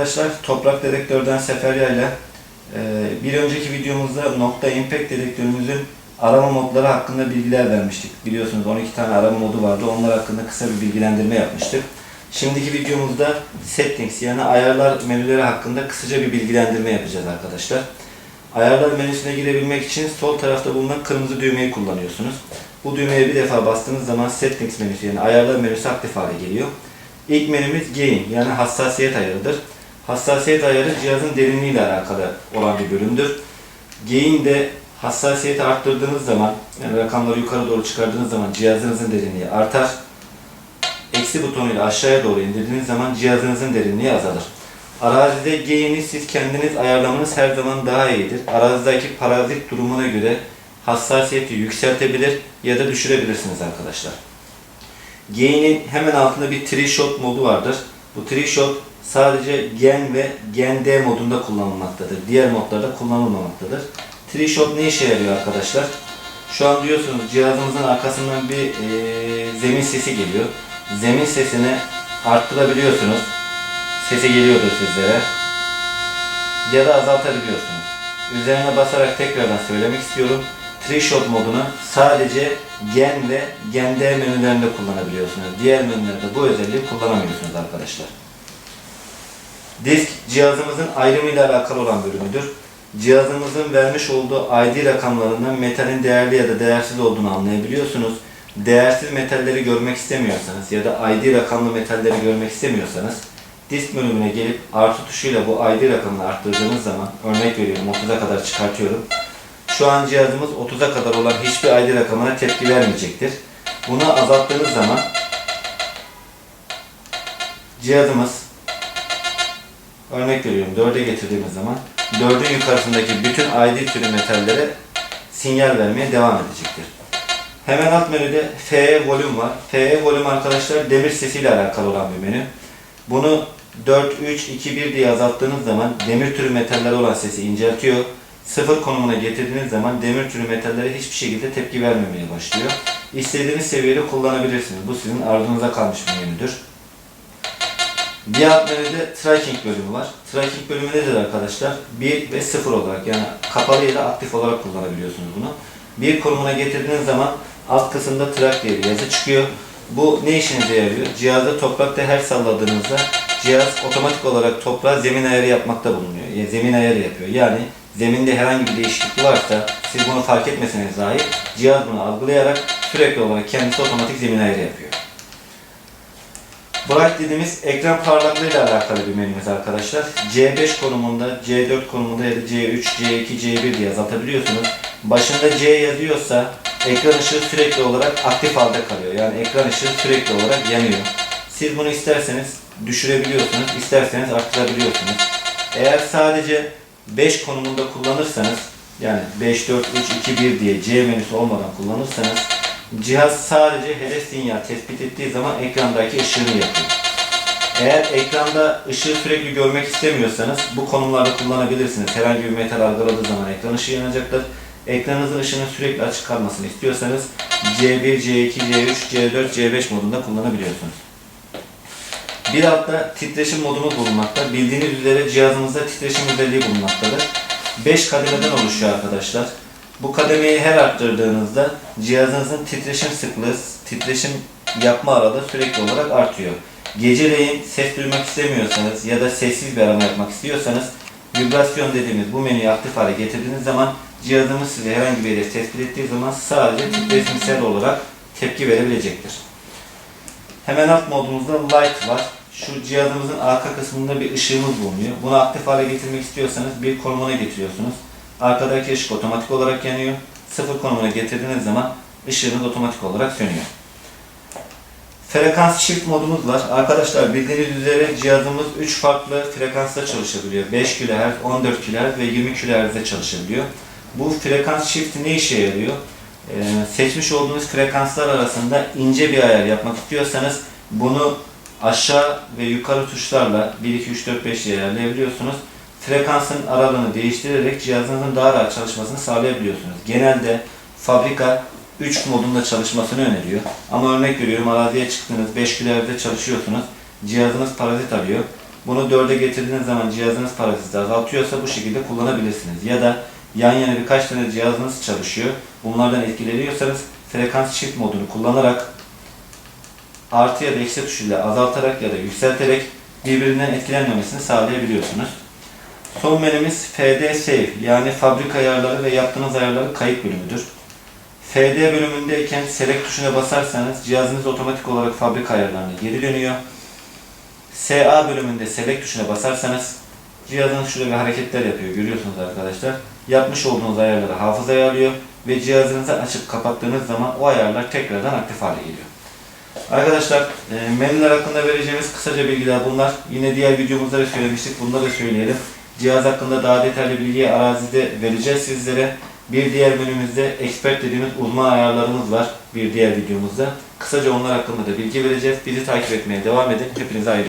arkadaşlar. Toprak dedektörden Seferya ile e, bir önceki videomuzda nokta impact dedektörümüzün arama modları hakkında bilgiler vermiştik. Biliyorsunuz 12 tane arama modu vardı. Onlar hakkında kısa bir bilgilendirme yapmıştık. Şimdiki videomuzda settings yani ayarlar menüleri hakkında kısaca bir bilgilendirme yapacağız arkadaşlar. Ayarlar menüsüne girebilmek için sol tarafta bulunan kırmızı düğmeyi kullanıyorsunuz. Bu düğmeye bir defa bastığınız zaman settings menüsü yani ayarlar menüsü aktif hale geliyor. İlk menümüz gain yani hassasiyet ayarıdır. Hassasiyet ayarı cihazın derinliğiyle alakalı olan bir bölümdür. Gain de hassasiyeti arttırdığınız zaman yani rakamları yukarı doğru çıkardığınız zaman cihazınızın derinliği artar. Eksi butonuyla aşağıya doğru indirdiğiniz zaman cihazınızın derinliği azalır. Arazide gain'i siz kendiniz ayarlamanız her zaman daha iyidir. Arazideki parazit durumuna göre hassasiyeti yükseltebilir ya da düşürebilirsiniz arkadaşlar. Gain'in hemen altında bir tree shot modu vardır. Bu tree shot sadece gen ve gen D modunda kullanılmaktadır. Diğer modlarda kullanılmamaktadır. Tree shot ne işe yarıyor arkadaşlar? Şu an diyorsunuz cihazımızın arkasından bir e, zemin sesi geliyor. Zemin sesini arttırabiliyorsunuz. Sesi geliyordur sizlere. Ya da azaltabiliyorsunuz. Üzerine basarak tekrardan söylemek istiyorum. Tree Shot modunu sadece gen ve gen D menülerinde kullanabiliyorsunuz. Diğer menülerde bu özelliği kullanamıyorsunuz arkadaşlar. Disk cihazımızın ayrımıyla alakalı olan bölümüdür. Cihazımızın vermiş olduğu ID rakamlarından metalin değerli ya da değersiz olduğunu anlayabiliyorsunuz. Değersiz metalleri görmek istemiyorsanız ya da ID rakamlı metalleri görmek istemiyorsanız disk bölümüne gelip artı tuşuyla bu ID rakamını arttırdığınız zaman örnek veriyorum 30'a kadar çıkartıyorum. Şu an cihazımız 30'a kadar olan hiçbir ID rakamına tepki vermeyecektir. Bunu azalttığınız zaman cihazımız örnek veriyorum 4'e getirdiğimiz zaman 4'ün yukarısındaki bütün ID türü metallere sinyal vermeye devam edecektir. Hemen alt menüde FE volüm var. FE volüm arkadaşlar demir sesiyle alakalı olan bir menü. Bunu 4, 3, 2, 1 diye azalttığınız zaman demir türü metallere olan sesi inceltiyor. Sıfır konumuna getirdiğiniz zaman demir türü metallere hiçbir şekilde tepki vermemeye başlıyor. İstediğiniz seviyede kullanabilirsiniz. Bu sizin arzunuza kalmış bir menüdür. Alt menüde tracking bölümü var. Tracking bölümü nedir arkadaşlar? 1 ve 0 olarak yani kapalı ya da aktif olarak kullanabiliyorsunuz bunu. Bir konumuna getirdiğiniz zaman alt kısımda track diye bir yazı çıkıyor. Bu ne işinize yarıyor? Cihazda toprakta her salladığınızda cihaz otomatik olarak toprağa zemin ayarı yapmakta bulunuyor. Yani zemin ayarı yapıyor. Yani zeminde herhangi bir değişiklik varsa siz bunu fark etmeseniz dahi cihaz bunu algılayarak sürekli olarak kendisi otomatik zemin ayarı yapıyor. Bright dediğimiz ekran parlaklığı ile alakalı bir menümüz arkadaşlar. C5 konumunda, C4 konumunda ya da C3, C2, C1 diye azaltabiliyorsunuz. Başında C yazıyorsa ekran ışığı sürekli olarak aktif halde kalıyor. Yani ekran ışığı sürekli olarak yanıyor. Siz bunu isterseniz düşürebiliyorsunuz, isterseniz arttırabiliyorsunuz. Eğer sadece 5 konumunda kullanırsanız yani 5, 4, 3, 2, 1 diye C menüsü olmadan kullanırsanız cihaz sadece hedef sinyal tespit ettiği zaman ekrandaki ışığını yakıyor. Eğer ekranda ışığı sürekli görmek istemiyorsanız bu konumlarda kullanabilirsiniz. Herhangi bir metal algıladığı zaman ekran ışığı yanacaktır. Ekranınızın ışığının sürekli açık kalmasını istiyorsanız C1, C2, C3, C4, C5 modunda kullanabiliyorsunuz. Bir altta titreşim modumuz bulunmakta. Bildiğiniz üzere cihazımızda titreşim özelliği bulunmaktadır. 5 kademeden oluşuyor arkadaşlar. Bu kademeyi her arttırdığınızda cihazınızın titreşim sıklığı, titreşim yapma aralığı sürekli olarak artıyor. Geceleyin ses duymak istemiyorsanız ya da sessiz bir arama yapmak istiyorsanız vibrasyon dediğimiz bu menüyü aktif hale getirdiğiniz zaman cihazımız size herhangi bir hedef tespit ettiği zaman sadece titreşimsel olarak tepki verebilecektir. Hemen alt modumuzda light var. Şu cihazımızın arka kısmında bir ışığımız bulunuyor. Bunu aktif hale getirmek istiyorsanız bir konumuna getiriyorsunuz. Arkadaki ışık otomatik olarak yanıyor. Sıfır konumuna getirdiğiniz zaman ışığınız otomatik olarak sönüyor. Frekans shift modumuz var. Arkadaşlar bildiğiniz üzere cihazımız 3 farklı frekansta çalışabiliyor. 5 kHz, 14 kHz ve 20 kHz'de çalışabiliyor. Bu frekans shift ne işe yarıyor? Ee, seçmiş olduğunuz frekanslar arasında ince bir ayar yapmak istiyorsanız bunu aşağı ve yukarı tuşlarla 1, 2, 3, 4, 5 diye ayarlayabiliyorsunuz. Frekansın aralığını değiştirerek cihazınızın daha rahat çalışmasını sağlayabiliyorsunuz. Genelde fabrika 3 modunda çalışmasını öneriyor. Ama örnek veriyorum araziye çıktınız 5 kHz'de çalışıyorsunuz. Cihazınız parazit arıyor. Bunu dörde getirdiğiniz zaman cihazınız parasız azaltıyorsa bu şekilde kullanabilirsiniz. Ya da yan yana birkaç tane cihazınız çalışıyor. Bunlardan etkileniyorsanız frekans çift modunu kullanarak artı ya da eksi tuşuyla azaltarak ya da yükselterek birbirinden etkilenmemesini sağlayabiliyorsunuz. Son menümüz FD Save yani fabrika ayarları ve yaptığınız ayarları kayıt bölümüdür. FD bölümündeyken Select tuşuna basarsanız cihazınız otomatik olarak fabrika ayarlarına geri dönüyor. SA bölümünde Select tuşuna basarsanız cihazınız şurada bir hareketler yapıyor görüyorsunuz arkadaşlar. Yapmış olduğunuz ayarları hafızaya alıyor ve cihazınızı açıp kapattığınız zaman o ayarlar tekrardan aktif hale geliyor. Arkadaşlar e, menüler hakkında vereceğimiz kısaca bilgiler bunlar. Yine diğer videomuzda da söylemiştik. Bunları da söyleyelim. Cihaz hakkında daha detaylı bilgiyi arazide vereceğiz sizlere. Bir diğer menümüzde expert dediğimiz uzman ayarlarımız var. Bir diğer videomuzda. Kısaca onlar hakkında da bilgi vereceğiz. Bizi takip etmeye devam edin. Hepinize hayırlı